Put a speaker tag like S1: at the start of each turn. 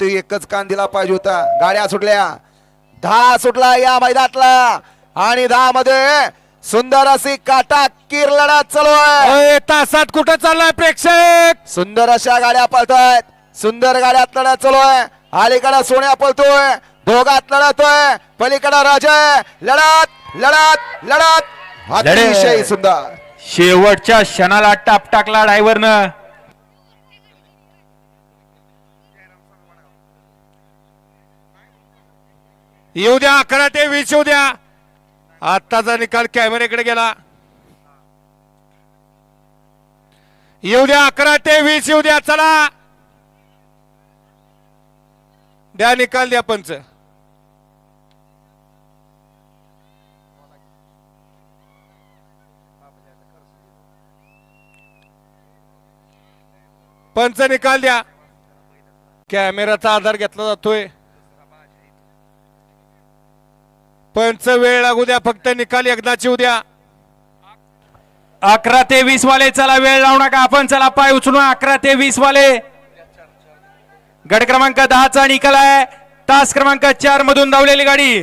S1: ते एकच कान दिला पाहिजे होता. गाड्या सुटल्या. दहा सुटला या मैदानातला. आणि दहा मध्ये सुंदर अशी काटा किर लढत चालू आहे.
S2: तासात कुठं चाललाय प्रेक्षक?
S1: सुंदर अशा गाड्या पळतायत. सुंदर गाड्यात लढत चालू आहे. अलीकडे सोन्या पळतोय. दोघात लढतोय पलीकडे राजा. लढत लढत लढत. अतिशय सुंदर.
S3: शेवटच्या क्षणाला टाप टाकला ड्रायव्हरनं
S2: येऊ द्या अकरा ते वीस येऊ द्या आत्ताचा निकाल कॅमेऱ्याकडे गेला. येऊ द्या अकरा ते वीस येऊ द्या चला. द्या निकाल द्या पंच. पंच निकाल द्या. कॅमेराचा आधार घेतला जातोय. पंच वेळ लागू द्या फक्त निकाल एकदाची उद्या.
S3: अकरा ते वीस वाले चला वेळ लावू नका आपण चला पाय उचलू अकरा ते वीस वाले. गट क्रमांक दहाचा निकाल आहे. तास क्रमांक चार मधून धावलेली गाडी.